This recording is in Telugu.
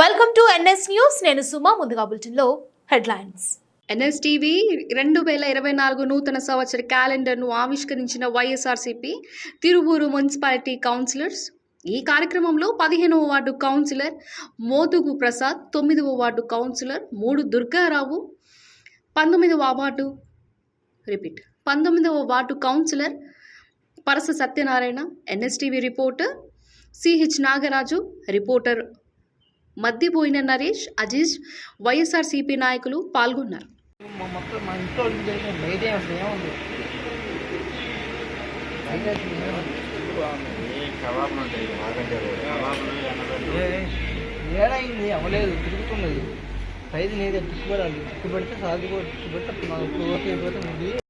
వెల్కమ్ టు ఎన్ఎస్ న్యూస్ నేను సుమా ముందుగా బులెటిన్లో హెడ్లైన్స్. ఎన్ఎస్టీవీ రెండు వేల ఇరవై నాలుగు నూతన సంవత్సర క్యాలెండర్ను ఆవిష్కరించిన వైఎస్ఆర్సీపీ తిరువూరు మున్సిపాలిటీ కౌన్సిలర్స్. ఈ కార్యక్రమంలో పదిహేనవ వార్డు కౌన్సిలర్ మోదుగు ప్రసాద్ తొమ్మిదవ వార్డు కౌన్సిలర్ మూడు దుర్గారావు. పంతొమ్మిదవ వార్డు రిపీట్ పంతొమ్మిదవ ward councillor Parasa Satyanarayana NSTV reporter CH Nagaraju reporter మద్దిపోయిన Naresh Aziz YSRCP నాయకులు పాల్గొన్నారు. ఏడైంది? అవ్వలేదు తిరుగుతున్నది. పైది లేదు టిక్కు పడాలి టిక్కు పెడితే టిక్కు పెడితే ఓకే అయిపోతే